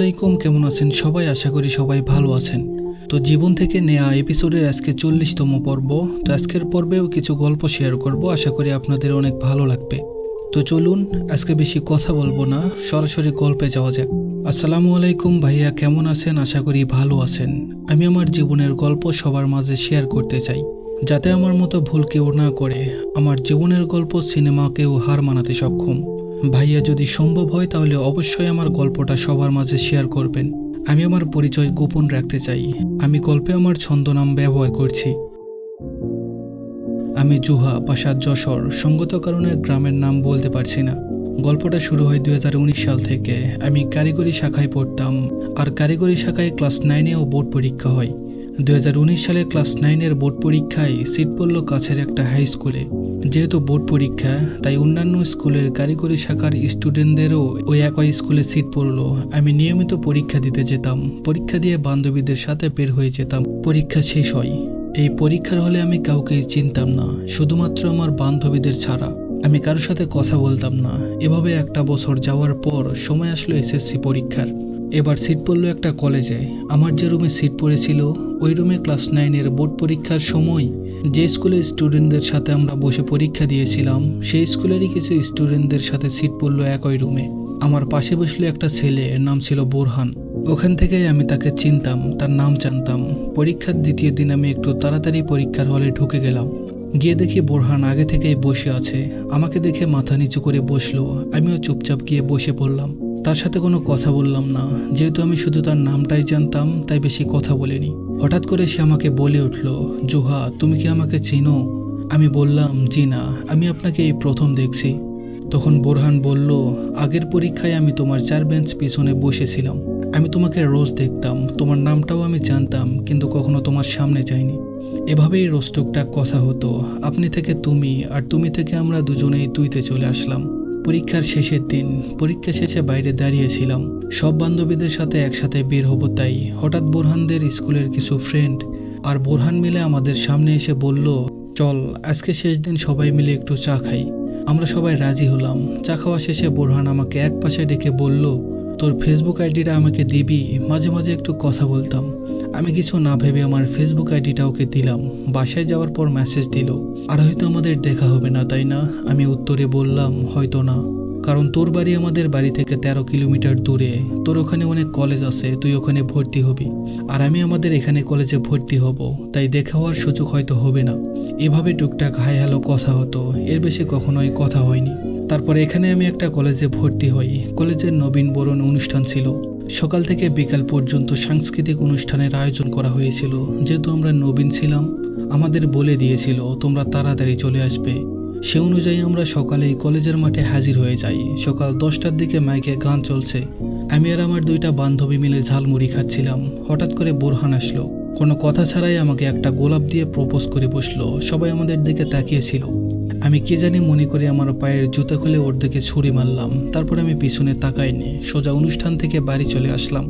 আলাইকুম কেমন আছেন সবাই? আশা করি সবাই ভালো আছেন। তো জীবন থেকে নেয়া এপিসোডের আজকে চল্লিশতম পর্ব। তো আজকের পর্বেও কিছু গল্প শেয়ার করব, আশা করি আপনাদের অনেক ভালো লাগবে। তো চলুন, আজকে বেশি কথা বলব না, সরাসরি গল্পে যাওয়া যাক। আসসালামু আলাইকুম ভাইয়া, কেমন আছেন? আশা করি ভালো আছেন। আমি আমার জীবনের গল্প সবার মাঝে শেয়ার করতে চাই। যাতে আমার মতো ভুল কেউ না করে, আমার জীবনের গল্প সিনেমাকেও হার মানাতে সক্ষম। ভাইয়া যদি সম্ভব হয় তাহলে অবশ্যই আমার গল্পটা সবার মাঝে শেয়ার করবেন। আমি আমার পরিচয় গোপন রাখতে চাই। আমি গল্পে আমার ছন্দনাম ব্যবহার করছি। আমি জুহা বাসার যশোর, সঙ্গত কারণে গ্রামের নাম বলতে পারছি না। গল্পটা শুরু হয় দুই হাজার উনিশ সাল থেকে। আমি কারিগরি শাখায় পড়তাম আর কারিগরি শাখায় ক্লাস নাইনেও বোর্ড পরীক্ষা হয়। দু হাজার উনিশ সালে ক্লাস নাইনের বোর্ড পরীক্ষায় সিট পড়ল কাছের একটা হাই স্কুলে। যেহেতু বোর্ড পরীক্ষা, তাই অন্যান্য স্কুলের কারিগরি শাখার স্টুডেন্টদেরও ওই একই স্কুলে সিট পড়ল। আমি নিয়মিত পরীক্ষা দিতে যেতাম। পরীক্ষা দিয়ে বান্ধবীদের সাথে বের হয়ে যেতাম। পরীক্ষা শেষ হয়। এই পরীক্ষার হলে আমি কাউকে চিনতাম না। শুধুমাত্র আমার বান্ধবীদের ছাড়া। আমি কারোর সাথে কথা বলতাম না। এভাবে একটা বছর যাওয়ার পর সময় আসলো এসএসসি পরীক্ষার। এবার সিট পড়ল একটা কলেজে। আমার যে রুমে সিট পড়েছিল, ওই রুমে ক্লাস নাইনের বোর্ড পরীক্ষার সময় যে স্কুলের স্টুডেন্টদের সাথে আমরা বসে পরীক্ষা দিয়েছিলাম, সেই স্কুলেরই কিছু স্টুডেন্টদের সাথে সিট পড়ল একই রুমে আমার পাশে বসল একটা ছেলে, এর নাম ছিল বোরহান। ওখান থেকেই আমি তাকে চিনতাম, তার নাম জানতাম। পরীক্ষার দ্বিতীয় দিন আমি একটু তাড়াতাড়ি পরীক্ষার হলে ঢুকে গেলাম। গিয়ে দেখি বোরহান আগে থেকেই বসে আছে। আমাকে দেখে মাথা নিচু করে বসল, আমিও চুপচাপ গিয়ে বসে পড়লাম। তার সাথে কোনো কথা বললাম না। যেহেতু আমি শুধু তার নামটাই জানতাম, তাই বেশি কথা বলিনি। হঠাৎ করে সে আমাকে বলে উঠল, জোহা, তুমি কি আমাকে চিনো? আমি বললাম, জি না, আমি আপনাকে এই প্রথম দেখছি। তখন বোরহান বলল, আগের পরীক্ষায় আমি তোমার চার বেঞ্চ পিছনে বসেছিলাম। আমি তোমাকে রোজ দেখতাম, তোমার নামটাও আমি জানতাম, কিন্তু কখনো তোমার সামনে যাইনি। এভাবেই রোস্টুকটাক কথা হতো, আপনি থেকে তুমি আর তুমি থেকে আমরা দুজনেই তুইতে চলে আসলাম। পরীক্ষার শেষের দিন, পরীক্ষা শেষে বাইরে দাঁড়িয়েছিলাম। সব বান্ধবীদের সাথে একসাথে বের হব তাই হঠাৎ বোরহানদের স্কুলের কিছু ফ্রেন্ড আর বোরহান মিলে আমাদের সামনে এসে বলল, চল, আজকে শেষ দিন সবাই মিলে একটু চা খাই। আমরা সবাই রাজি হলাম। চা খাওয়া শেষে বোরহান আমাকে এক পাশে ডেকে বলল তোর ফেসবুক আইডিটা আমাকে দিবি, মাঝে মাঝে একটু কথা বলতাম। আমি কিছু না ভেবে আমার ফেসবুক আইডিটা ওকে দিলাম, বাসায় যাওয়ার পর মেসেজ দিল। আর হয়তো আমাদের দেখা হবে না, তাই না? আমি উত্তরে বললাম, হয়তো না। কারণ তোর বাড়ি আমাদের বাড়ি থেকে তেরো কিলোমিটার দূরে। তোর ওখানে অনেক কলেজ আছে, তুই ওখানে ভর্তি হবি। আর আমি আমাদের এখানে কলেজে ভর্তি হব, তাই দেখা হওয়ার সুযোগ হয়তো হবে না। এভাবে টুকটাক হাই হ্যালো কথা হতো, এর বেশি কখনোই কথা হয়নি। তারপর এখানে আমি একটা কলেজে ভর্তি হই। কলেজের নবীন বরণ অনুষ্ঠান ছিল। সকাল থেকে বিকাল পর্যন্ত সাংস্কৃতিক অনুষ্ঠানের আয়োজন করা হয়েছিল। যেহেতু আমরা নবীন ছিলাম, আমাদের বলে দিয়েছিল, তোমরা তাড়াতাড়ি চলে আসবে। সে অনুযায়ী আমরা সকালেই কলেজের মাঠে হাজির হয়ে যাই। সকাল দশটার দিকে মাইকে গান চলছে। আমি আর আমার দুইটা বান্ধবী মিলে ঝালমুড়ি খাচ্ছিলাম। হঠাৎ করে বোরহান আসলো। কোনো কথা ছাড়াই আমাকে একটা গোলাপ দিয়ে প্রপোজ করে বসল। সবাই আমাদের দিকে তাকিয়েছিল। আমি কে জানি মনে করে আমার পায়ের জুতা খুলে ওর দিকে ছুরি মারলাম। তারপর আমি পিছনে তাকাইনি। সোজা অনুষ্ঠান থেকে বাড়ি চলে আসলাম।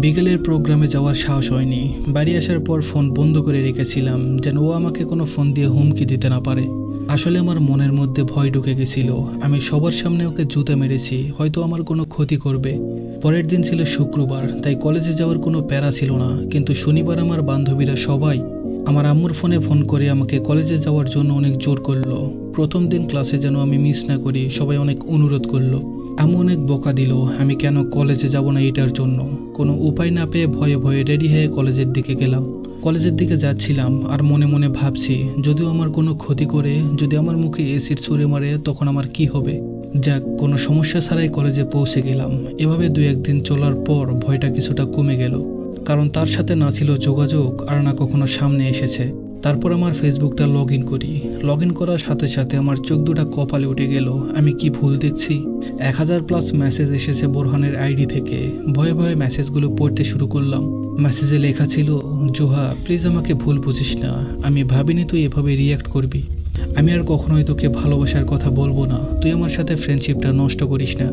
বিকেলের প্রোগ্রামে যাওয়ার সাহস হয়নি। বাড়ি আসার পর ফোন বন্ধ করে রেখেছিলাম যেন ও আমাকে কোনো ফোন দিয়ে হুমকি দিতে না পারে। আসলে আমার মনের মধ্যে ভয় ঢুকে গেছিল। আমি সবার সামনে ওকে জুতা মেরেছি। হয়তো আমার কোনো ক্ষতি করবে। পরের দিন ছিল শুক্রবার, তাই কলেজে যাওয়ার কোনো প্যারা ছিল না। কিন্তু শনিবার আমার বান্ধবীরা সবাই আমার আম্মুর ফোনে ফোন করে আমাকে কলেজে যাওয়ার জন্য অনেক জোর করল। প্রথম দিন ক্লাসে যেন আমি মিস না করি, সবাই অনেক অনুরোধ করল। এমন অনেক বোকা দিল, আমি কেন কলেজে যাব না এটার জন্য? কোনো উপায় না পেয়ে ভয়ে ভয়ে রেডি হয়ে কলেজের দিকে গেলাম। কলেজের দিকে যাচ্ছিলাম আর মনে মনে ভাবছি, যদিও আমার কোনো ক্ষতি করে, যদি আমার মুখে এসিড ছুঁড়ে মারে, তখন আমার কি হবে? যাক, কোনো সমস্যা ছাড়াই কলেজে পৌঁছে গেলাম। এভাবে দু একদিন চলার পর ভয়টা কিছুটা কমে গেল। কারণ তার সাথে না ছিল যোগাযোগ আর না কখনো সামনে এসেছে। তারপর আমার ফেসবুকটা লগ ইন করি। লগ ইন করার সাথে সাথে আমার চোখ দুটা কপালে উঠে গেল, আমি কি ভুল দেখছি? এক হাজার প্লাস মেসেজ এসেছে বোরহানের আইডি থেকে। ভয়ে ভয়ে মেসেজগুলো পড়তে শুরু করলাম। মেসেজে লেখা ছিল, জোহা প্লিজ আমাকে ভুল বুঝিস না। আমি ভাবিনি তুই এভাবে রিয়াক্ট করবি। আমি আর কখনোই তোকে ভালোবাসার কথা বলব না। তুই আমার সাথে ফ্রেন্ডশিপটা নষ্ট করিস না।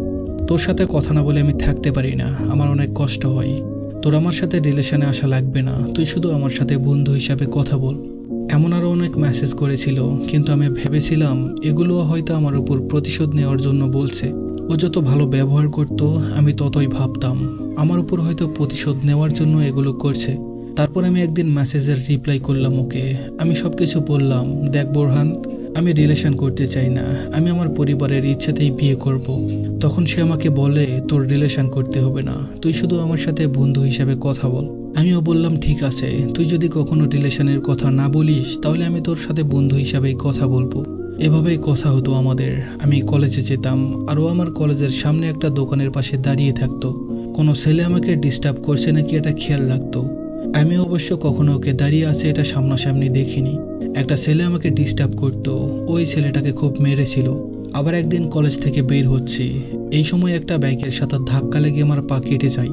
তোর সাথে কথা না বলে আমি থাকতে পারি না। আমার অনেক কষ্ট হয়। তোর আমার সাথে রিলেশনে আসা লাগবে না। তুই শুধু আমার সাথে বন্ধু হিসাবে কথা বল। এমন আরও অনেক মেসেজ করেছিল, কিন্তু আমি ভেবেছিলাম এগুলো হয়তো আমার উপর প্রতিশোধ নেওয়ার জন্য বলছে। ও যত ভালো ব্যবহার করত, আমি ততই ভাবতাম, আমার উপর হয়তো প্রতিশোধ নেওয়ার জন্য এগুলো করছে। তারপর আমি একদিন মেসেজের রিপ্লাই করলাম ওকে। আমি সব কিছু বললাম, দেখ বোরহান আমি রিলেশন করতে চাই না। আমি আমার পরিবারের ইচ্ছাতেই বিয়ে করব। তখন সে আমাকে বলে, তোর রিলেশন করতে হবে না। তুই শুধু আমার সাথে বন্ধু হিসাবে কথা বল। আমিও বললাম, ঠিক আছে। তুই যদি কখনো রিলেশনের কথা না বলিস, তাহলে আমি তোর সাথে বন্ধু হিসাবেই কথা বলব। এভাবেই কথা হতো আমাদের। আমি কলেজে যেতাম আরও আমার কলেজের সামনে একটা দোকানের পাশে দাঁড়িয়ে থাকতো। কোনো ছেলে আমাকে ডিস্টার্ব করছে নাকি এটা খেয়াল রাখতো। আমি অবশ্য কখনো ওকে দাঁড়িয়ে আছে এটা সামনাসামনি দেখিনি। একটা ছেলে আমাকে ডিস্টার্ব করতো। ওই ছেলেটাকে খুব মেরেছিল। আবার একদিন কলেজ থেকে বের হচ্ছি। এই সময় একটা বাইকের সাথে ধাক্কা লেগে আমার পা কেটে যায়।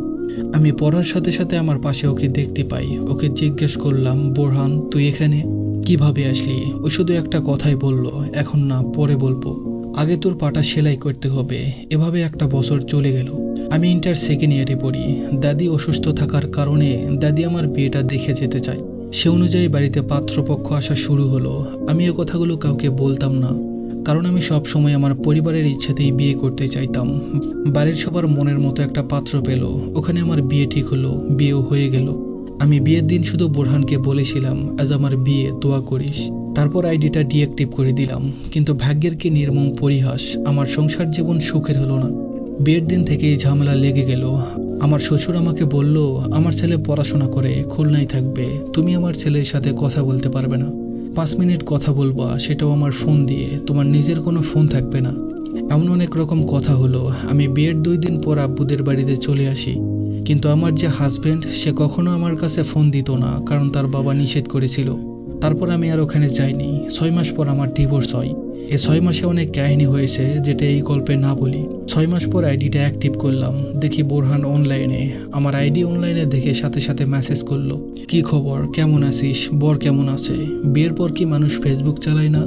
আমি পড়ার সাথে সাথে আমার পাশে ওকে দেখতে পাই। ওকে জিজ্ঞেস করলাম, বোরহান, তুই এখানে? কীভাবে আসলি? ও শুধু একটা কথাই বলল, এখন না, পরে বলব। আগে তোর পাটা সেলাই করতে হবে। এভাবে একটা বছর চলে গেল। আমি ইন্টার সেকেন্ড ইয়ারে পড়ি। দাদি অসুস্থ থাকার কারণে দাদি আমার বিয়েটা দেখে যেতে চায়। সে অনুযায়ী বাড়িতে পাত্রপক্ষ আসা শুরু হলো। আমি এ কথাগুলো কাউকে বলতাম না, কারণ আমি সব সময় আমার পরিবারের ইচ্ছাতেই বিয়ে করতে চাইতাম। বাড়ির সবার মনের মতো একটা পাত্র পেল। ওখানে আমার বিয়ে ঠিক হলো, বিয়েও হয়ে গেল। আমি বিয়ের দিন শুধু বোরহানকে বলেছিলাম, আজ আমার বিয়ে, দোয়া করিস। তারপর আইডিটা ডিঅ্যাক্টিভ করে দিলাম। কিন্তু ভাগ্যের কি নির্মম পরিহাস, আমার সংসার জীবন সুখের হলো না। বিয়ের দিন থেকেই ঝামেলা লেগে গেল। আমার শ্বশুর আমাকে বলল, আমার ছেলে পড়াশোনা করে খুলনায় থাকবে। তুমি আমার ছেলের সাথে কথা বলতে পারবে না। পাঁচ মিনিট কথা বলবা, সেটাও আমার ফোন দিয়ে। তোমার নিজের কোনো ফোন থাকবে না। এমন অনেক রকম কথা হলো। আমি বিয়ের দুই দিন পর আব্বুদের বাড়িতে চলে আসি। কিন্তু আমার যে হাজবেন্ড সে কখনো আমার কাছে ফোন দিত না, কারণ তার বাবা নিষেধ করেছিল। তারপর আমি আর ওখানে যাইনি। ছয় মাস পর আমার ডিভোর্স হয়। এ ছয় মাসে অনেক কাহিনী হয়েছে যেটা এই গল্পে না বলি। ছয় মাস পর আইডিটা অ্যাক্টিভ করলাম। দেখি বোরহান অনলাইনে আমার আইডি অনলাইনে দেখে সাথে সাথে মেসেজ করল। কি খবর? কেমন আছিস? বর কেমন আছে? বিয়ের পর কি মানুষ ফেসবুক চালায় না?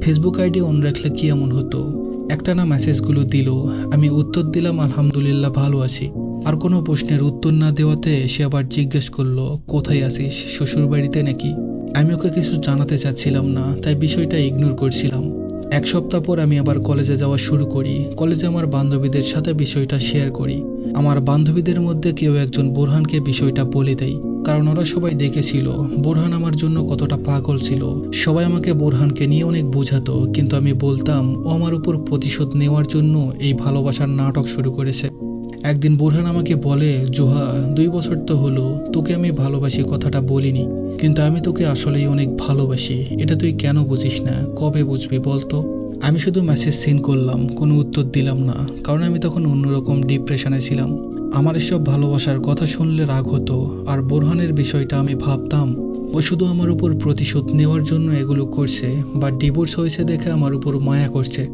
ফেসবুক আইডি অন রাখলে কি এমন হতো? একটা না মেসেজগুলো দিল। আমি উত্তর দিলাম, আলহামদুলিল্লাহ, ভালো আছি। আর কোনো প্রশ্নের উত্তর না দেওয়াতে সে আবার জিজ্ঞেস করল, কোথায় আছিস? শ্বশুর বাড়িতে নাকি? আমি ওকে কিছু জানাতে চাচ্ছিলাম না, তাই বিষয়টা ইগনোর করছিলাম। এক সপ্তাহ পর আমি আবার কলেজে যাওয়া শুরু করি। কলেজে আমার বান্ধবীদের সাথে বিষয়টা শেয়ার করি। আমার বান্ধবীদের মধ্যে কেউ একজন বোরহানকে বিষয়টা বলে দেয় কারণ ওরা সবাই দেখেছিল, বোরহান আমার জন্য কতটা পাগল ছিল। সবাই আমাকে বোরহানকে নিয়ে অনেক বোঝাতো, কিন্তু আমি বলতাম, ও আমার উপর প্রতিশোধ নেওয়ার জন্য এই ভালোবাসার নাটক শুরু করেছে। একদিন বোরহান আমাকে বলে জোহা দুই বছর তো হলো, তোকে আমি ভালোবাসি, কথাটা বলিনি। কিন্তু আমি তোকে আসলেই অনেক ভালোবাসি। এটা তুই কেন বুঝিস না? কবে বুঝবি বলতো আমি শুধু মেসেজ সিন করলাম, কোনো উত্তর দিলাম না। কারণ আমি তখন অন্যরকম ডিপ্রেশনে ছিলাম। আমার এসব ভালোবাসার কথা শুনলে রাগ হতো, আর বোরহানের বিষয়টা আমি ভাবতাম, ও শুধু আমার উপর প্রতিশোধ নেওয়ার জন্য এগুলো করছে, বা ডিভোর্স হয়েছে দেখে আমার উপর মায়া করছে।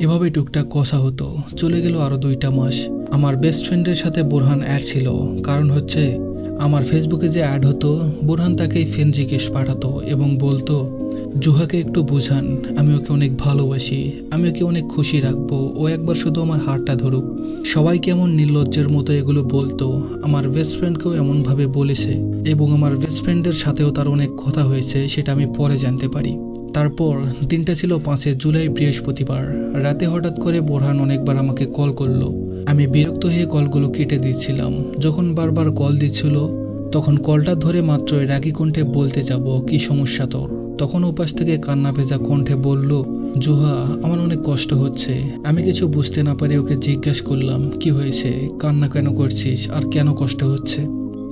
এভাবে টুকটাক কষা হতো। চলে গেল আরও দুইটা মাস। আমার বেস্ট ফ্রেন্ডের সাথে বোরহান অ্যাড ছিল। কারণ হচ্ছে, আমার ফেসবুকে যে অ্যাড হতো, বোরহান তাকেই ফ্রেন্ড রিকোয়েস্ট পাঠাতো এবং বলতো, জুহাকে একটু বুঝান, আমি ওকে অনেক ভালোবাসি, আমি ওকে অনেক খুশি রাখব, ও একবার শুধু আমার হারটা ধরুক। সবাই কেমন নির্লজ্জের মতো এগুলো বলতো, আমার বেস্ট ফ্রেন্ডকেও এমনভাবে বলেছে এবং আমার বেস্ট ফ্রেন্ডের সাথেও তার অনেক কথা হয়েছে, সেটা আমি পরে জানতে পারি। তারপর দিনটা ছিল পাঁচে জুলাই বৃহস্পতিবার। রাতে হঠাৎ করে বোরহান অনেকবার আমাকে কল করল। আমি বিরক্ত হয়ে কলগুলো কেটে দিচ্ছিলাম। যখন বারবার কল দিচ্ছিল, তখন কলটা ধরে মাত্রই রাগি কণ্ঠে বলতে যাব, কি সমস্যা তোর? তখন উপাস থেকে কান্না ভেজা কণ্ঠে বলল, জোহা, আমার অনেক কষ্ট হচ্ছে। আমি কিছু বুঝতে না পারি ওকে জিজ্ঞেস করলাম, কি হয়েছে? কান্না কেন করছিস? আর কেন কষ্ট হচ্ছে?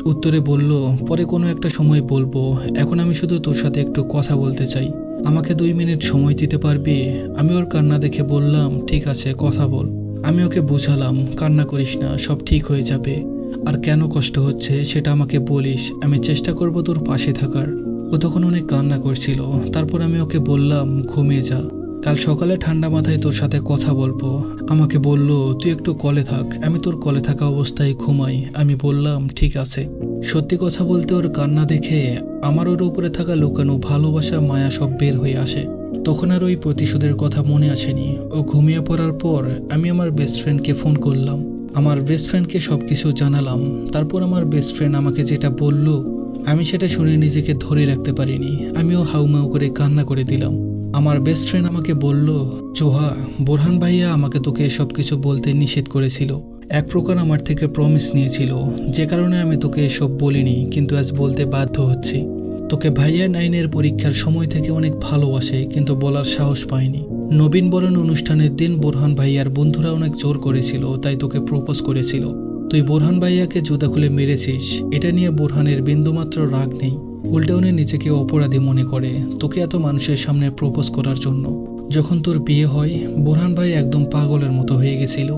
উত্তরে বলল, পরে কোনো একটা সময় বলব। এখন আমি শুধু তোর সাথে একটু কথা বলতে চাই। আমাকে দুই মিনিট সময় দিতে পারবি? আমি ওর কান্না দেখে বললাম, ঠিক আছে, কথা বল। আমি ওকে বোঝালাম, কান্না করিস না, সব ঠিক হয়ে যাবে। আর কেন কষ্ট হচ্ছে, সেটা আমাকে বলিস, আমি চেষ্টা করব তোর পাশে থাকার। ও তখন অনেক কান্না করছিল। তারপর আমি ওকে বললাম, ঘুমিয়ে যা। কাল সকালে ঠান্ডা মাথায় তোর সাথে কথা বলব। আমাকে বলল, তুই একটু কলে থাক, আমি তোর কলে থাকা অবস্থায় ঘুমাই। আমি বললাম, ঠিক আছে। সত্যি কথা বলতে ওর কান্না দেখে আমার ওর উপরে থাকা লুকানো ভালোবাসা, মায়া সব বের হয়ে আসে। তখন আর ওই প্রতিশোধের কথা মনে আসেনি। ও ঘুমিয়ে পড়ার পর আমি আমার বেস্ট ফ্রেন্ডকে ফোন করলাম। আমার বেস্ট ফ্রেন্ডকে সব কিছু জানালাম। তারপর আমার বেস্ট ফ্রেন্ড আমাকে যেটা বলল, আমি সেটা শুনে নিজেকে ধরে রাখতে পারিনি। আমিও হাউমাউ করে কান্না করে দিলাম। আমার বেস্ট ফ্রেন্ড আমাকে বলল, চোহা, বোরহান ভাইয়া আমাকে তোকে সব কিছু বলতে নিষেধ করেছিল। এক প্রকার আমার থেকে প্রমিস নিয়েছিল। যে কারণে আমি তোকে এসব বলিনি, কিন্তু আজ বলতে বাধ্য হচ্ছি। তোকে ভাইয়া নাইনের পরীক্ষার সময় থেকে অনেক ভালোবাসে, কিন্তু বলার সাহস পায়নি নবীন বরণ অনুষ্ঠানের দিন বোরহান ভাইয়ার বন্ধুরা অনেক জোর করেছিল, তাই তোকে প্রপোজ করেছিল। তুই বোরহান ভাইয়াকে জুতা খুলে মেরেছিস, এটা নিয়ে বোরহানের বিন্দুমাত্র রাগ নেই। উল্টে উনি নিজেকে অপরাধী মনে করে, তোকে এত মানুষের সামনে প্রপোজ করার জন্য। যখন তোর বিয়ে হয়, বোরহান ভাই একদম পাগলের মতো হয়ে গেছিল।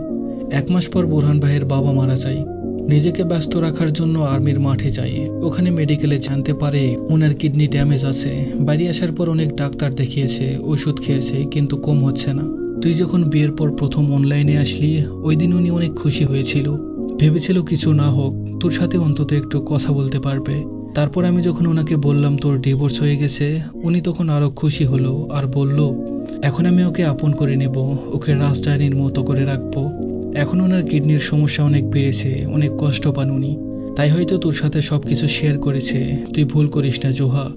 এক মাস পর বোরহান ভাইয়ের বাবা মারা যায়। নিজেকে ব্যস্ত রাখার জন্য আর্মির মাঠে যায়। ওখানে মেডিকেলে জানতে পারে, ওনার কিডনি ড্যামেজ আছে। বাড়ি আসার পর অনেক ডাক্তার দেখিয়েছে, ওষুধ খেয়েছে, কিন্তু কম হচ্ছে না। তুই যখন বিয়ের পর প্রথম অনলাইনে আসলি, ওই দিন উনি অনেক খুশি হয়েছিল। ভেবেছিল কিছু না হোক, তোর সাথে অন্তত একটু কথা বলতে পারবে। তারপর আমি যখন ওনাকে বললাম তোর ডিভোর্স হয়ে গেছে, উনি তখন আরও খুশি হলো আর বলল, এখন আমি ওকে আপন করে নেব, ওকে রাজধানীর মতো করে রাখব। এখন ওনার কিডনির সমস্যা অনেক বেড়েছে, অনেক কষ্ট পান উনি। তাই হয়তো তোর সাথে সব কিছু শেয়ার করেছে। তুই ভুল করিস না, জোহা।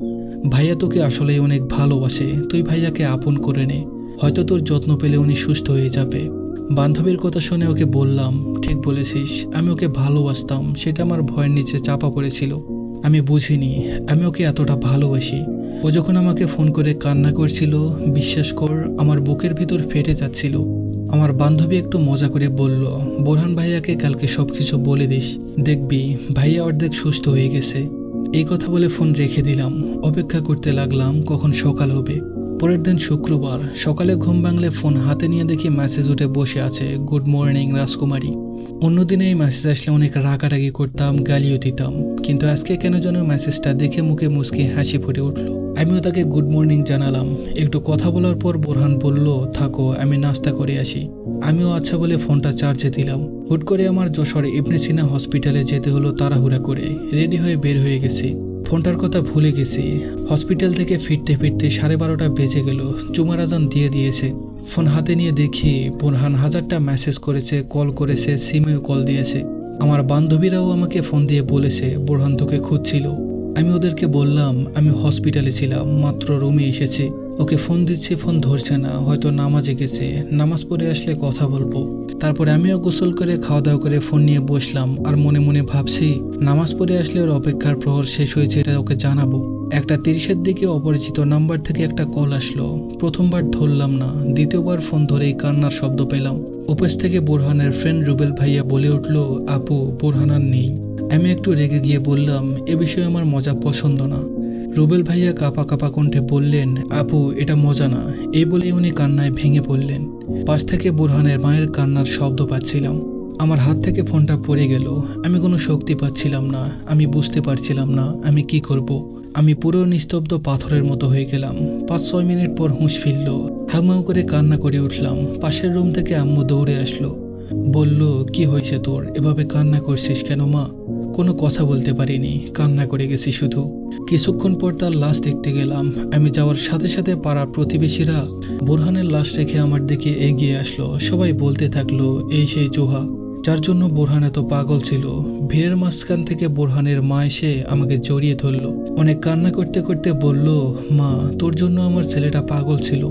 ভাইয়া তোকে আসলেই অনেক ভালোবাসে। তুই ভাইয়াকে আপন করে নে। হয়তো তোর যত্ন পেলে উনি সুস্থ হয়ে যাবে। বান্ধবীর কথা শুনে ওকে বললাম, ঠিক বলেছিস, আমি ওকে ভালোবাসতাম। সেটা আমার ভয়ের নিচে চাপা পড়েছিল। আমি বুঝিনি, আমি ওকে এতটা ভালোবাসি। ও যখন আমাকে ফোন করে কান্না করছিল, বিশ্বাস কর, আমার বুকের ভিতর ফেটে যাচ্ছিল। আমার বান্ধবী একটু মজা করে বলল, বোরহান ভাইয়াকে কালকে সব কিছু বলে দিস। দেখবি, ভাইয়া অর্ধেক সুস্থ হয়ে গেছে। এই কথা বলে ফোন রেখে দিলাম। অপেক্ষা করতে লাগলাম, কখন সকাল হবে। পরের দিন শুক্রবার, সকালে ঘুম ভাঙলে ফোন হাতে নিয়ে দেখি মেসেজ উঠে বসে আছে, গুড মর্নিং, রাজকুমারী। অন্যদিনে এই মেসেজ আসলে অনেক রাগারাগি করতাম, গালিও দিতাম। কিন্তু আজকে কেন যেন মেসেজটা দেখে মুখে মুসকি হাসি ফুটে উঠল। আমিও তাকে গুড মর্নিং জানালাম। একটু কথা বলার পর বোরহান বলল, থাকো, আমি নাস্তা করে আসি। আমিও আচ্ছা বলে ফোনটা চার্জে দিলাম। হুট করে আমার যশোর ইবনে সিনা হসপিটালে যেতে হলো তাড়াহুড়া করে। রেডি হয়ে বের হয়ে গেছি। ফোনটার কথা ভুলে গেছি। হসপিটাল থেকে ফিরতে ফিরতে সাড়ে বারোটা বেজে গেল। জুমার আজান দিয়ে দিয়েছে। ফোন হাতে নিয়ে দেখি বোরহান হাজারটা মেসেজ করেছে কল করেছে সিমেও কল দিয়েছে। আমার বান্ধবীরাও আমাকে ফোন দিয়ে বলেছে, বোরহান তোকে খুঁজছিল। আমি ওদেরকে বললাম, আমি হসপিটালে ছিলাম, মাত্র রুমে এসেছি। ওকে ফোন দিচ্ছি ফোন ধরছে না, হয়তো নামাজে গেছে। নামাজ পড়ে আসলে কথা বলব। তারপরে আমিও গোসল করে খাওয়া দাওয়া করে ফোন নিয়ে বসলাম। আর মনে মনে ভাবছি, নামাজ পড়ে আসলে ওর অপেক্ষার প্রহর শেষ হয়েছে, এটা ওকে জানাব। একটা তিরিশের দিকে অপরিচিত নাম্বার থেকে একটা কল আসলো। প্রথমবার ধরলাম না, দ্বিতীয়বার ফোন ধরেই কান্নার শব্দ পেলাম। উপস থেকে বোরহানের ফ্রেন্ড রুবেল ভাইয়া বলে উঠল, আপু, বোরহান আর নেই। আমি একটু রেগে গিয়ে বললাম, এ বিষয়ে আমার মজা পছন্দ না। রুবেল ভাইয়া কাপা কাপা কণ্ঠে বললেন, আপু, এটা মজা না। এই বলেই উনি কান্নায় ভেঙে পড়লেন। পাশ থেকে বোরহানের মায়ের কান্নার শব্দ পাচ্ছিলাম। আমার হাত থেকে ফোনটা পড়ে গেল। আমি কোনো শক্তি পাচ্ছিলাম না, আমি বুঝতে পারছিলাম না, আমি কি করব। আমি পুরো নিস্তব্ধ পাথরের মতো হয়ে গেলাম। পাঁচ ছয় মিনিট পর হুঁশ ফিরল। হাউমাউ করে কান্না করে উঠলাম। পাশের রুম থেকে আম্মু দৌড়ে আসলো। বলল, কি হয়েছে তোর? এভাবে কান্না করছিস কেন মা? কোনো কথা বলতে পারিনি। কান্না করে গেছি শুধু। কিছুক্ষণ পর তার লাশ দেখতে গেলাম। আমি যাওয়ার সাথে সাথে পাড়ার প্রতিবেশীরা বোরহানের লাশ রেখে আমার দিকে এগিয়ে আসলো। সবাই বলতে থাকল, এই সেই জোহা যার জন্য বোরহান এত পাগল ছিল। ভিড়ের মাঝখান থেকে বোরহানের মা এসে আমাকে জড়িয়ে ধরলো। অনেক কান্না করতে করতে বলল, মা, তোর জন্য আমার ছেলেটা পাগল ছিল।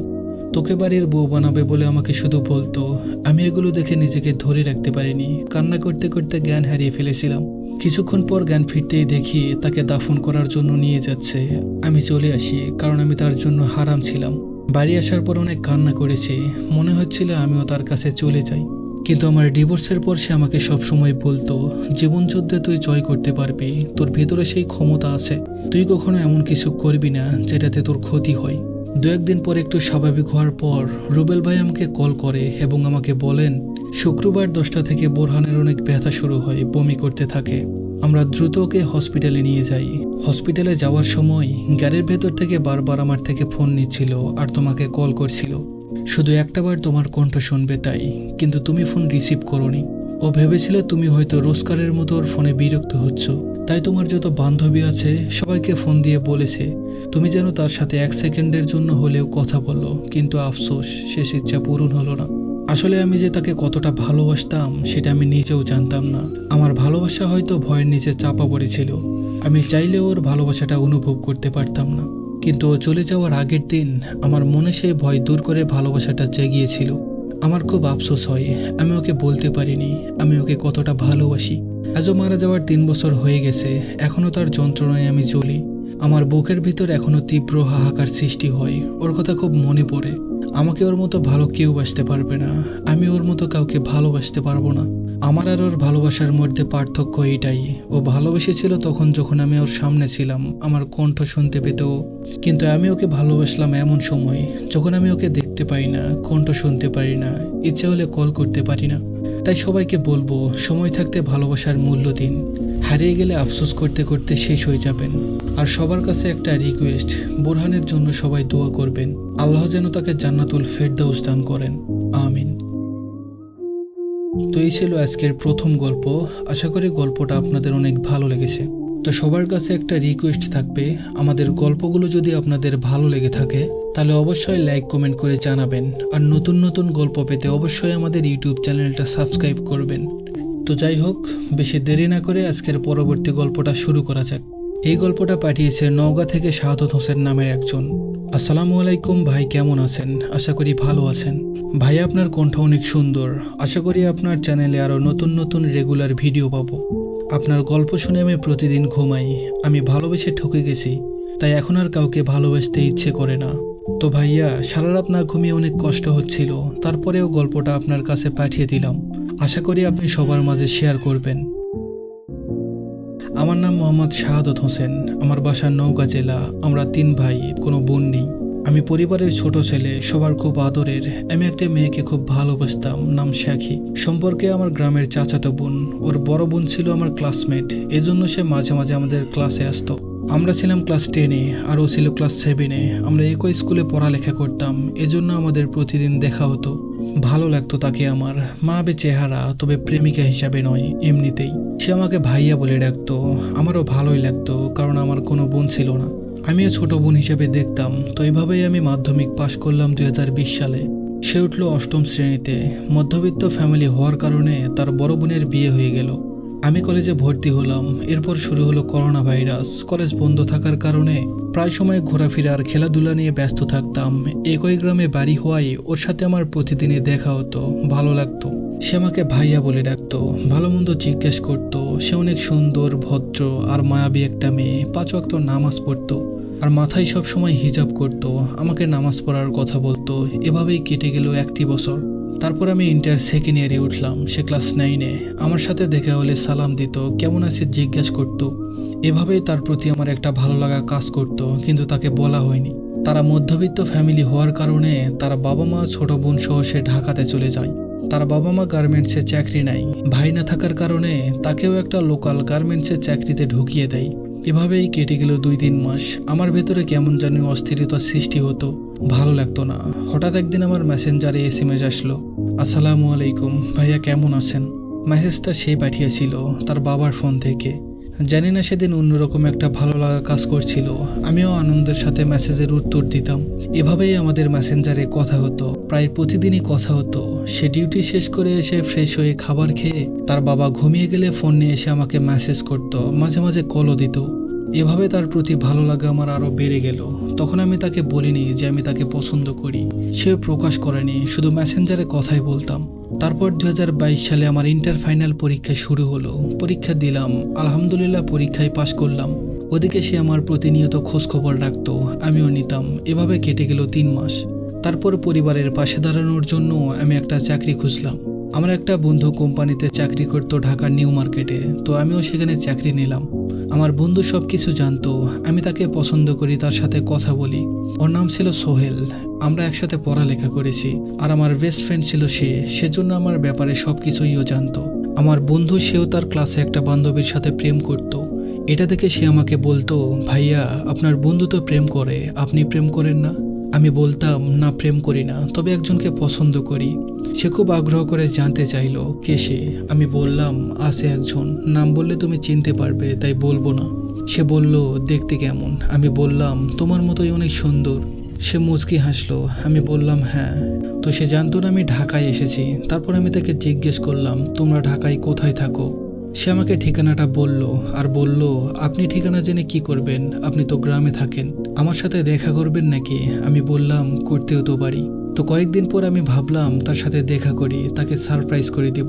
তোকে বাড়ির বউ বানাবে বলে আমাকে শুধু বলতো। আমি এগুলো দেখে নিজেকে ধরে রাখতে পারিনি। কান্না করতে করতে জ্ঞান হারিয়ে ফেলেছিলাম। কিছুক্ষণ পর জ্ঞান ফিরতেই দেখি তাকে দাফন করার জন্য নিয়ে যাচ্ছে। আমি চলে আসি, কারণ আমি তার জন্য হারাম ছিলাম। বাড়ি আসার পর অনেক কান্না করেছি। মনে হচ্ছিল আমিও তার কাছে চলে যাই। কিন্তু আমার ডিভোর্সের পর সে আমাকে সবসময় বলতো, জীবন যুদ্ধে তুই জয় করতে পারবি, তোর ভেতরে সেই ক্ষমতা আছে। তুই কখনো এমন কিছু করবি না, যেটাতে তোর ক্ষতি হয়। দু একদিন পর একটু স্বাভাবিক হওয়ার পর রুবেল ভাই আমাকে কল করে এবং আমাকে বলেন, শুক্রবার দশটা থেকে বোরহানের অনেক ব্যথা শুরু হয়, বমি করতে থাকে। আমরা দ্রুত ওকে হসপিটালে নিয়ে যাই। হসপিটালে যাওয়ার সময় গাড়ির ভেতর থেকে বারবার আমার থেকে ফোন নিচ্ছিল আর তোমাকে কল করছিল। শুধু একটাবার তোমার কণ্ঠ শুনবে তাই, কিন্তু তুমি ফোন রিসিভ করনি। ও ভেবেছিল তুমি হয়তো রোজকারের মতো ওর ফোনে বিরক্ত হচ্ছ। তাই তোমার যত বান্ধবী আছে, সবাইকে ফোন দিয়ে বলেছে, তুমি যেন তার সাথে এক সেকেন্ডের জন্য হলেও কথা বলো। কিন্তু আফসোস শেষ ইচ্ছা পূরণ হলো না। আসলে আমি যে তাকে কতটা ভালোবাসতাম, সেটা আমি নিজেও জানতাম না। আমার ভালোবাসা হয়তো ভয়ের নিচে চাপা পড়েছিল। আমি চাইলেও ওর ভালোবাসাটা অনুভব করতে পারতাম না। কিন্তু চলে যাওয়ার আগের দিন আমার মনে সেই ভয় দূর করে ভালোবাসাটা জেগিয়েছিল। আমার খুব আফসোস হয়, আমি ওকে বলতে পারিনি, আমি ওকে কতটা ভালোবাসি। আজও মারা যাওয়ার তিন বছর হয়ে গেছে, এখনও তার যন্ত্রণায় আমি জ্বলি। আমার বুকের ভিতর এখনও তীব্র হাহাকার সৃষ্টি হয়, ওর কথা খুব মনে পড়ে। আমাকে ওর মতো ভালো কেউ বাসতে পারবে না, আমি ওর মতো কাউকে ভালোবাসতে পারব না। আমার আর ওর ভালোবাসার মধ্যে পার্থক্য এটাই ও ভালোবেসেছিল তখন যখন আমি ওর সামনে ছিলাম, আমার কণ্ঠ শুনতে পেত। কিন্তু আমি ওকে ভালোবাসলাম এমন সময়, যখন আমি ওকে দেখতে পাই না, কণ্ঠ শুনতে পারি না, ইচ্ছে হলে কল করতে পারি না। তাই সবাইকে বলব, সময় থাকতে ভালোবাসার মূল্য দিন। হারিয়ে গেলে আফসোস করতে করতে শেষ হয়ে যাবেন। আর সবার কাছে একটা রিকোয়েস্ট বোরহানের জন্য সবাই দোয়া করবেন। আল্লাহ যেন তাকে জান্নাতুল ফেরদাউস দান করেন। তো এই ছিল আজকের প্রথম গল্প। আশা করি গল্পটা আপনাদের অনেক ভালো লেগেছে। তো সবার কাছে একটা রিকোয়েস্ট থাকবে, আমাদের গল্পগুলো যদি আপনাদের ভালো লেগে থাকে, তাহলে অবশ্যই লাইক কমেন্ট করে জানাবেন। আর নতুন নতুন গল্প পেতে অবশ্যই আমাদের ইউটিউব চ্যানেলটা সাবস্ক্রাইব করবেন। তো যাই হোক, বেশি দেরি না করে আজকের পরবর্তী গল্পটা শুরু করা যাক। এই গল্পটা পাঠিয়েছে নওগাঁ থেকে শাহাদত হোসেন নামের একজন। আসসালামু আলাইকুম ভাই, কেমন আছেন? আশা করি ভালো আছেন। ভাই, আপনার কণ্ঠ অনেক সুন্দর। আশা করি আপনার চ্যানেলে আরও নতুন নতুন রেগুলার ভিডিও পাবো। আপনার গল্প শুনে আমি প্রতিদিন ঘুমাই। আমি ভালোবেসে ঠকে গেছি। তাই এখন আর কাউকে ভালোবাসতে ইচ্ছে করে না। তো ভাইয়া, সারা রাত না ঘুমিয়ে অনেক কষ্ট হচ্ছিল। তারপরেও গল্পটা আপনার কাছে পাঠিয়ে দিলাম। আশা করি আপনি সবার মাঝে শেয়ার করবেন। আমার নাম মোহাম্মদ শাহাদত হোসেন। আমার বাসা নৌকা জেলা। আমরা তিন ভাই, কোনো বোন নেই। আমি পরিবারের ছোট ছেলে, সবার খুব আদরের। আমি একটা মেয়েকে খুব ভালোবাসতাম, নাম শ্যাখি। সম্পর্কে আমার গ্রামের চাচাতো বোন, ওর বড় বোন ছিল আমার ক্লাসমেট। এজন্য সে মাঝে মাঝে আমাদের ক্লাসে আসতো। আমরা ছিলাম ক্লাস টেনে আর ও ছিল ক্লাস সেভেনে আমরা একই স্কুলে পড়ালেখা করতাম। এজন্য আমাদের প্রতিদিন দেখা হতো। ভালো লাগতো তাকে আমার। মা বে চেহারা, তবে প্রেমিকা হিসাবে নয়, এমনিতেই। সে আমাকে ভাইয়া বলে ডাকতো। আমারও ভালোই লাগতো, কারণ আমার কোনো বোন ছিল না। আমিও ছোট বোন হিসেবে দেখতাম, তো এইভাবেই আমি মাধ্যমিক পাশ করলাম দুই হাজার বিশ সালে। সে উঠল অষ্টম শ্রেণীতে। মধ্যবিত্ত ফ্যামিলি হওয়ার কারণে তার বড় বোনের বিয়ে হয়ে গেল। আমি কলেজে ভর্তি হলাম, এরপর শুরু হলো করোনা ভাইরাস। কলেজ বন্ধ থাকার কারণে প্রায় সময় ঘোরাফেরা আর খেলাধুলা নিয়ে ব্যস্ত থাকতাম। একই গ্রামে বাড়ি হওয়ায় ওর সাথে আমার প্রতিদিনই দেখা হতো, ভালো লাগতো। সে আমাকে ভাইয়া বলে ডাকতো, ভালো মন্দ জিজ্ঞেস করতো। সে অনেক সুন্দর, ভদ্র আর মায়াবী একটা মেয়ে। পাঁচ ওয়াক্ত নামাজ পড়তো আর মাথায় সব সময় হিজাব করত। আমাকে নামাজ পড়ার কথা বলতো। এভাবেই কেটে গেল একটি বছর। তারপর আমি ইন্টার সেকেন্ড ইয়ারে উঠলাম, সে ক্লাস নাইনে আমার সাথে দেখা হলে সালাম দিত, কেমন আছে জিজ্ঞাসা করত। এভাবেই তার প্রতি আমার একটা ভালো লাগা কাজ করত, কিন্তু তাকে বলা হয়নি। তারা মধ্যবিত্ত ফ্যামিলি হওয়ার কারণে তার বাবা মা, ছোট বোন সহ সে ঢাকাতে চলে যায়। তার বাবা মা গার্মেন্টসে চাকরি নাই ভাই না থাকার কারণে তাকেও একটা লোকাল গার্মেন্টসের চাকরিতে ঢুকিয়ে দেয়। এভাবেই কেটে গেল দুই তিন মাস। আমার ভেতরে কেমন জানি অস্থিরতার সৃষ্টি হতো। ভালো লাগতো না। হঠাৎ একদিন আমার মেসেঞ্জারে এসএমএস আসলো। আসসালামু আলাইকুম। ভাইয়া কেমন আছেন? মেসেজটা সে পাঠিয়েছিল তার বাবার ফোন থেকে। জানি না সেদিন অন্যরকম একটা ভালো লাগা কাজ করছিল। আমিও আনন্দের সাথে মেসেজের উত্তর দিতাম। এভাবেই আমাদের মেসেঞ্জারে কথা হতো। প্রায় প্রতিদিনই কথা হতো। সে ডিউটি শেষ করে এসে ফ্রেশ হয়ে খাবার খেয়ে তার বাবা ঘুমিয়ে গেলে ফোন নিয়ে এসে আমাকে মেসেজ করতো, মাঝে মাঝে কলও দিত। এভাবে তার প্রতি ভালো লাগা আমার আরও বেড়ে গেল। তখন আমি তাকে বলিনি যে আমি তাকে পছন্দ করি। সে প্রকাশ করেনি, শুধু মেসেঞ্জারে কথাই বলতাম। তারপর দু হাজার বাইশ সালে আমার ইন্টার ফাইনাল পরীক্ষা শুরু হলো। পরীক্ষা দিলাম, আলহামদুলিল্লাহ পরীক্ষায় পাশ করলাম। ওদিকে সে আমার প্রতিনিয়ত খোঁজ খবর রাখতো, আমিও নিতাম, এভাবে কেটে গেল তিন মাস। তারপর পরিবারের পাশে দাঁড়ানোর জন্য আমি একটা চাকরি খুঁজলাম। আমার একটা বন্ধু কোম্পানিতে চাকরি করতো ঢাকার নিউ মার্কেটে, তো আমিও সেখানে চাকরি নিলাম। আমার বন্ধু সব কিছু জানতো, আমি তাকে পছন্দ করি, তার সাথে কথা বলি। ওর নাম ছিল সোহেল, আমরা একসাথে পড়ালেখা করেছি। আর আমার বেস্ট ফ্রেন্ড ছিল সে, সেজন্য আমার ব্যাপারে সব কিছুইও জানত। আমার বন্ধু সেও তার ক্লাসে একটা বান্ধবীর সাথে প্রেম করত। এটা দেখে সে আমাকে বলতো, ভাইয়া, আপনার বন্ধু তো প্রেম করে, আপনি প্রেম করেন না? আমি বলতাম, না, প্রেম করি না। তবে একজনকে পছন্দ করি। সে খুব আগ্রহ করে জানতে চাইলো কে সে। আমি বললাম, আছে একজন। নাম বললে তুমি চিনতে পারবে, তাই বলব না। সে বলল, দেখতে কেমন? আমি বললাম, তোমার মতোই অনেক সুন্দর। সে মুচকি হাসলো। আমি বললাম হ্যাঁ। তো সে জানতো না আমি ঢাকায় এসেছি। তারপর আমি তাকে জিজ্ঞেস করলাম, তোমরা ঢাকায় কোথায় থাকো? সে আমাকে ঠিকানাটা বলল আর বলল, আপনি ঠিকানা জেনে কি করবেন? আপনি তো গ্রামে থাকেন। আমার সাথে দেখা করবেন নাকি? আমি বললাম, করতেও তো পারি। তো কয়েকদিন পর আমি ভাবলাম, তার সাথে দেখা করি, তাকে সারপ্রাইজ করে দিব।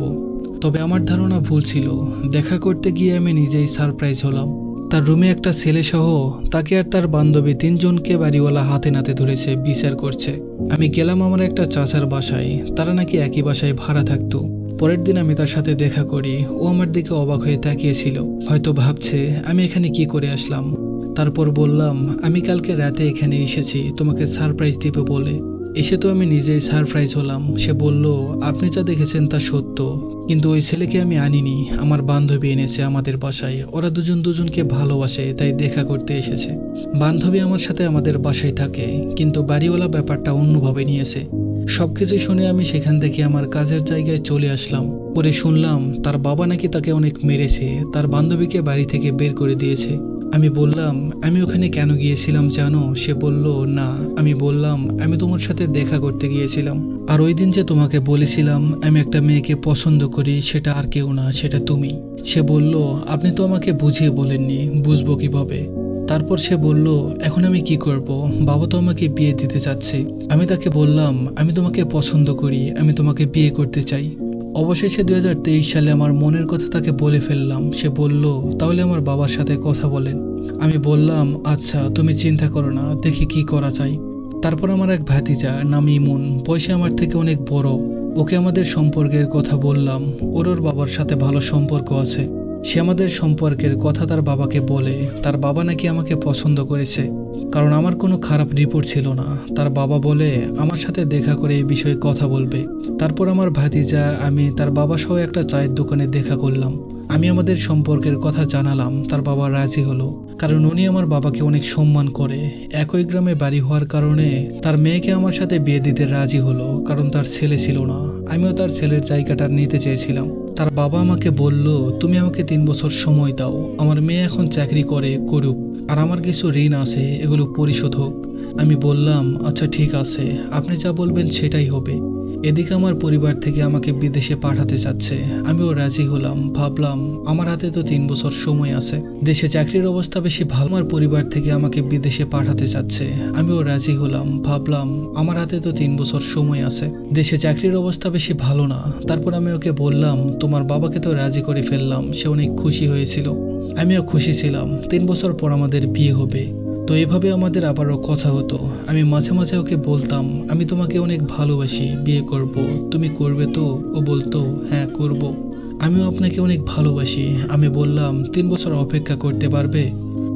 তবে আমার ধারণা ভুল ছিল। দেখা করতে গিয়ে আমি নিজেই সারপ্রাইজ হলাম। তার রুমে একটা ছেলে সহ তাকে আর তার বান্ধবী তিনজনকে বাড়িওয়ালা হাতে নাতে ধরেছে, বিচার করছে। আমি গেলাম আমার একটা চাচার বাসায়। তারা নাকি একই বাসায় ভাড়া থাকতো। পরের দিন আমি তার সাথে দেখা করি। ও আমার দিকে অবাক হয়ে তাকিয়েছিল। হয়তো ভাবছে, আমি এখানে কি করে আসলাম? তারপর বললাম, আমি কালকে রাতে এখানে এসেছি, তোমাকে সারপ্রাইজ দিবে বলে। এসে তো আমি নিজেই সারপ্রাইজ হলাম। সে বলল, আপনি যা দেখেছেন তা সত্য। কিন্তু ওই ছেলেকে আমি আনিনি। আমার বান্ধবী এনেছে আমাদের বাসায়। ওরা দুজন দুজনকে ভালোবাসে, তাই দেখা করতে এসেছে। বান্ধবী আমার সাথে আমাদের বাসায় থাকে, কিন্তু বাড়িওয়ালা ব্যাপারটা অন্যভাবে নিয়েছে। সবকিছু শুনে আমি সেখান থেকে আমার কাজের জায়গায় চলে আসলাম। পরে শুনলাম, তার বাবা নাকি তাকে অনেক মেরেছে, তার বান্ধবীকে বাড়ি থেকে বের করে দিয়েছে। আমি বললাম, আমি ওখানে কেন গিয়েছিলাম জানো? সে বলল, না। আমি বললাম, আমি তোমার সাথে দেখা করতে গিয়েছিলাম। আর ওই দিন যে তোমাকে বলেছিলাম, আমি একটা মেয়েকে পছন্দ করি, সেটা আর কেউ না, সেটা তুমি। সে বলল, আপনি তো আমাকে বুঝিয়ে বলেননি, বুঝব কীভাবে? তারপর সে বলল, এখন আমি কি করব? বাবা তো আমাকে বিয়ে দিতে চাচ্ছে। আমি তাকে বললাম, আমি তোমাকে পছন্দ করি, আমি তোমাকে বিয়ে করতে চাই। অবশেষে দু হাজার তেইশ সালে আমার মনের কথা তাকে বলে ফেললাম। সে বলল, তাহলে আমার বাবার সাথে কথা বলেন। আমি বললাম আচ্ছা তুমি চিন্তা করো না, দেখি কি করা যায়। তারপর আমার এক ভাতিজা নাম ইমন, বয়সে আমার থেকে অনেক বড়, ওকে আমাদের সম্পর্কের কথা বললাম। ওর ওর বাবার সাথে ভালো সম্পর্ক আছে। সে আমাদের সম্পর্কের কথা তার বাবাকে বলে, তার বাবা নাকি আমাকে পছন্দ করেছে। কারণ আমার কোনো খারাপ রিপোর্ট ছিল না। তার বাবা বলে, আমার সাথে দেখা করে এই বিষয়ে কথা বলবে। তারপর আমার ভাতিজা, আমি তার বাবা সহ একটা চায়ের দোকানে দেখা করলাম। আমি আমাদের সম্পর্কের কথা জানালাম। তার বাবা রাজি হলো। কারণ উনি আমার বাবাকে অনেক সম্মান করে। একই গ্রামে বাড়ি হওয়ার কারণে তার মেয়েকে আমার সাথে বিয়ে দিতে রাজি হলো। কারণ তার ছেলে ছিল না। আমিও তার ছেলের জায়গাটা নিতে চেয়েছিলাম। তার বাবা আমাকে বলল, তুমি আমাকে তিন বছর সময় দাও। আমার মেয়ে এখন চাকরি করে, করুক। আর আমার কিছু ঋণ আছে, এগুলো পরিশোধ হোক। আমি বললাম আচ্ছা ঠিক আছে। আপনি যা বলবেন সেটাই হবে। এদিকে আমার পরিবার থেকে আমাকে বিদেশে পাঠাতে চাচ্ছে। আমিও রাজি হলাম, ভাবলাম আমার হাতে তো তিন বছর সময় আছে। দেশে চাকরির অবস্থা বেশি ভালো। আমার পরিবার থেকে আমাকে বিদেশে পাঠাতে চাচ্ছে। আমিও রাজি হলাম, ভাবলাম আমার হাতে তো তিন বছর সময় আছে। দেশে চাকরির অবস্থা বেশি ভালো না। তারপর আমি ওকে বললাম, তোমার বাবাকে তো রাজি করে ফেললাম, সে অনেক খুশি হয়েছিল। আমিও খুশি ছিলাম। তিন বছর পর আমাদের বিয়ে হবে। তো এভাবে আমাদের আবারও কথা হতো। আমি মাঝে মাঝে ওকে বলতাম, আমি তোমাকে অনেক ভালোবাসি, বিয়ে করব। তুমি করবে তো? ও বলতো হ্যাঁ করব। আমিও আপনাকে অনেক ভালোবাসি। আমি বললাম, তিন বছর অপেক্ষা করতে পারবে?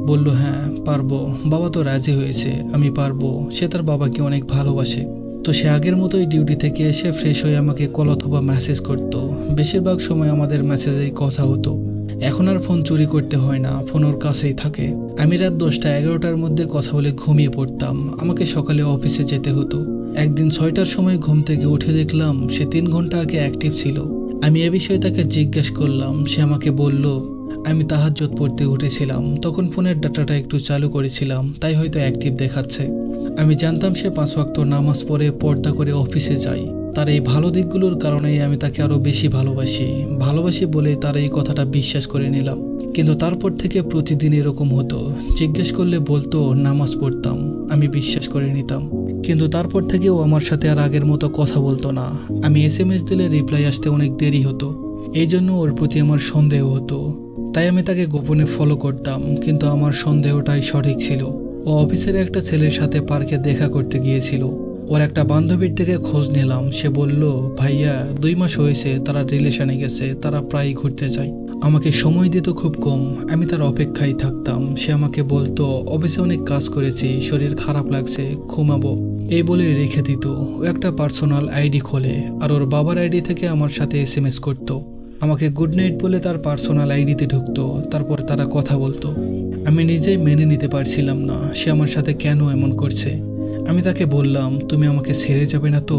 বলল হ্যাঁ পারব। বাবা তো রাজি হয়েছে, আমি পারব। সে তার বাবাকে অনেক ভালোবাসে। তো সে আগের মতোই ডিউটি থেকে এসে ফ্রেশ হয়ে আমাকে কল অথবা মেসেজ করতো। বেশিরভাগ সময় আমাদের মেসেজেই কথা হতো। এখন আর ফোন চুরি করতে হয় না, ফোন ওর কাছেই থাকে। আমি রাত দশটা এগারোটার মধ্যে কথা বলে ঘুমিয়ে পড়তাম। আমাকে সকালে অফিসে যেতে হতো। একদিন ছয়টার সময় ঘুম থেকে উঠে দেখলাম সে তিন ঘণ্টা আগে অ্যাক্টিভ ছিল। আমি এ বিষয়ে তাকে জিজ্ঞেস করলাম, সে আমাকে বলল, আমি তাহাজ্জত পড়তে উঠেছিলাম। তখন ফোনের ডাটাটা একটু চালু করেছিলাম, তাই হয়তো অ্যাক্টিভ দেখাচ্ছে। আমি জানতাম সে পাঁচ ওয়াক্ত নামাজ পড়ে পর্দা করে অফিসে যায়। তার এই ভালো দিকগুলোর কারণেই আমি তাকে আরও বেশি ভালোবাসি। ভালোবাসি বলে তার এই কথাটা বিশ্বাস করে নিলাম। কিন্তু তারপর থেকে প্রতিদিন এরকম হতো। জিজ্ঞেস করলে বলতো, নামাজ পড়তাম, আমি বিশ্বাস করে নিতাম। কিন্তু তারপর থেকেও আমার সাথে আর আগের মতো কথা বলতো না। আমি এস এম এস দিলে রিপ্লাই আসতে অনেক দেরি হতো। এই জন্য ওর প্রতি আমার সন্দেহ হতো। তাই আমি তাকে গোপনে ফলো করতাম, কিন্তু আমার সন্দেহটাই সঠিক ছিল। ও অফিসের একটা ছেলের সাথে পার্কে দেখা করতে গিয়েছিল। ওর একটা বান্ধবীর থেকে খোঁজ নিলাম। সে বলল, ভাইয়া, দুই মাস হয়েছে তারা রিলেশনে গেছে, তারা প্রায় ঘুরতে যায়। আমাকে সময় দিত খুব কম, আমি তার অপেক্ষায় থাকতাম। সে আমাকে বলতো, অফিসে অনেক কাজ করেছি, শরীর খারাপ লাগছে, ঘুমাবো। এই বলে রেখে দিত। ও একটা পার্সোনাল আইডি খোলে আর ওর বাবার আইডি থেকে আমার সাথে এস এম এস করতো। আমাকে গুড নাইট বলে তার পার্সোনাল আইডিতে ঢুকতো, তারপর তারা কথা বলতো। আমি নিজেই মেনে নিতে পারছিলাম না, সে আমার সাথে কেন এমন করছে? আমি তাকে বললাম, তুমি আমাকে ছেড়ে যাবে না তো?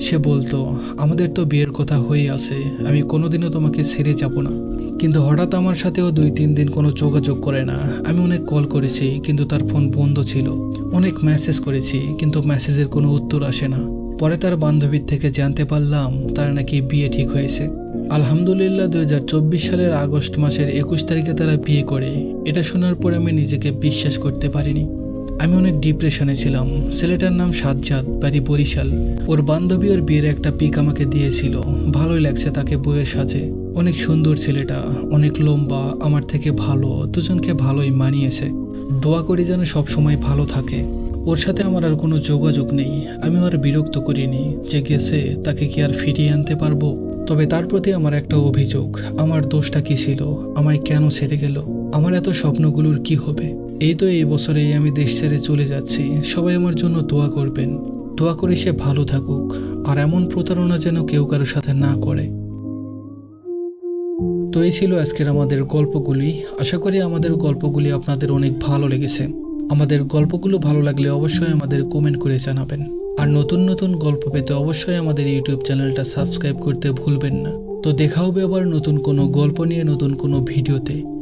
সে বলতো, আমাদের তো বিয়ের কথা হয়ে আছে, আমি কোনোদিনও তোমাকে ছেড়ে যাব না। কিন্তু হঠাৎ আমার সাথেও দুই তিন দিন কোনো যোগাযোগ করে না। আমি অনেক কল করেছি, কিন্তু তার ফোন বন্ধ ছিল। অনেক মেসেজ করেছি, কিন্তু মেসেজের কোনো উত্তর আসে না। পরে তার বান্ধবীর থেকে জানতে পারলাম, তার নাকি বিয়ে ঠিক হয়েছে। আলহামদুলিল্লাহ দু হাজার চব্বিশ সালের আগস্ট মাসের একুশ তারিখে তারা বিয়ে করে। এটা শোনার পর আমি নিজেকে বিশ্বাস করতে পারিনি। আমি অনেক ডিপ্রেশনে ছিলাম। ছেলেটার নাম সাজ্জাদ, বাড়ি বরিশাল। ওর বান্ধবী ওর বিয়ের একটা পিক আমাকে দিয়েছিল। ভালোই লাগছে তাকে বইয়ের সাজে। অনেক সুন্দর ছেলেটা, অনেক লম্বা, আমার থেকে ভালো, দুজনকে ভালোই মানিয়েছে। দোয়া করি যেন সব সময় ভালো থাকে। ওর সাথে আমার আর কোনো যোগাযোগ নেই। আমি আর বিরক্ত করিনি। যে গেছে, তাকে কি আর ফিরিয়ে আনতে পারব? তবে তার প্রতি আমার একটা অভিযোগ। আমার দোষটা কি ছিল? আমায় কেন ছেড়ে গেল? আমার এত স্বপ্নগুলোর কি হবে? এই তো এই বছরেই আমি দেশ ছেড়ে চলে যাচ্ছি। সবাই আমার জন্য দোয়া করবেন। দোয়া করে সে ভালো থাকুক। আর এমন প্রতারণা যেন কেউ কারোর সাথে না করে। তো এই ছিল আজকের আমাদের গল্পগুলি। আশা করি আমাদের গল্পগুলি আপনাদের অনেক ভালো লেগেছে। আমাদের গল্পগুলো ভালো লাগলে অবশ্যই আমাদের কমেন্ট করে জানাবেন। আর নতুন নতুন গল্প পেতে অবশ্যই আমাদের ইউটিউব চ্যানেলটা সাবস্ক্রাইব করতে ভুলবেন না। তো দেখা হবে আবার নতুন কোনো গল্প নিয়ে, নতুন কোনো ভিডিওতে।